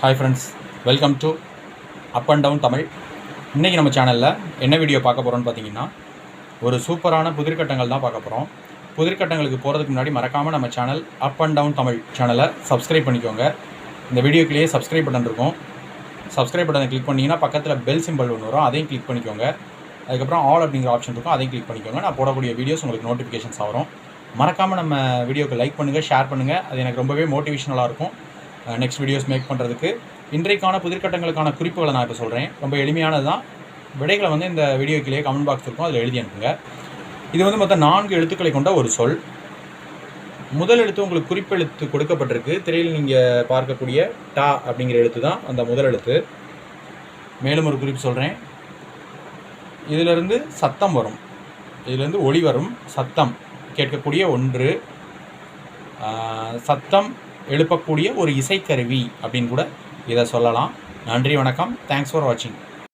Hi friends welcome to up and down Tamil இன்றைக்கி நம்ம சேனலில் என்ன வீடியோ பார்க்க போகிறோன்னு பார்த்தீங்கன்னா ஒரு சூப்பரான புதிர்கட்டங்கள் தான் பார்க்க போகிறோம் புதிர்கட்டங்களுக்கு போகிறதுக்கு முன்னாடி மறக்காமல் நம்ம channel up and down Tamil சேனலை சப்ஸ்கிரைப் பண்ணிக்கோங்க. இந்த வீடியோக்குள்ளேயே சப்ஸ்கிரைப் பட்டன் இருக்கும். சப்ஸ்கிரைப் பட்டனை கிளிக் பண்ணிங்கன்னா பக்கத்தில் பெல் சிம்பிள் ஒன்று வரும். அதையும் கிளிக் பண்ணிக்கோங்க. அதுக்கப்புறம் ஆல் அப்படிங்கிற ஆப்ஷன் இருக்கும். அதையும் கிளிக் பண்ணிக்கோங்க. நான் போடக்கூடிய வீடியோஸ் உங்களுக்கு நோட்டிஃபிகேஷன்ஸ் வரும். மறக்காமல் நம்ம வீடியோக்கு லைக் பண்ணுங்கள் ஷேர் பண்ணுங்கள் அது எனக்கு ரொம்பவே மோட்டிவேஷனலாக இருக்கும். நெக்ஸ்ட் வீடியோஸ் மேக் பண்ணுறதுக்கு இன்றைக்கான புதிர்கட்டங்களுக்கான குறிப்புகளை நான் இப்போ சொல்கிறேன் ரொம்ப எளிமையானது தான் விடைகளை வந்து இந்த வீடியோக்கிலேயே கமெண்ட் பாக்ஸ் இருக்கும். அதில் எழுதி அனுப்புங்க. இது வந்து மொத்தம் நான்கு எழுத்துக்களை கொண்ட ஒரு சொல். முதல் எழுத்து உங்களுக்கு குறிப்பெழுத்து கொடுக்கப்பட்டிருக்கு. திரையில் நீங்கள் பார்க்கக்கூடிய டா அப்படிங்கிற எழுத்து தான் அந்த முதல் எழுத்து. மேலும் ஒரு குறிப்பு சொல்கிறேன் இதிலிருந்து சத்தம் வரும். இதிலிருந்து ஒளி வரும். சத்தம். கேட்கக்கூடிய ஒன்று. சத்தம் எழுப்பக்கூடிய ஒரு இசைக்கருவி அப்படின்னு கூட இதை சொல்லலாம். நன்றி வணக்கம். தேங்க்ஸ் ஃபார் வாட்சிங்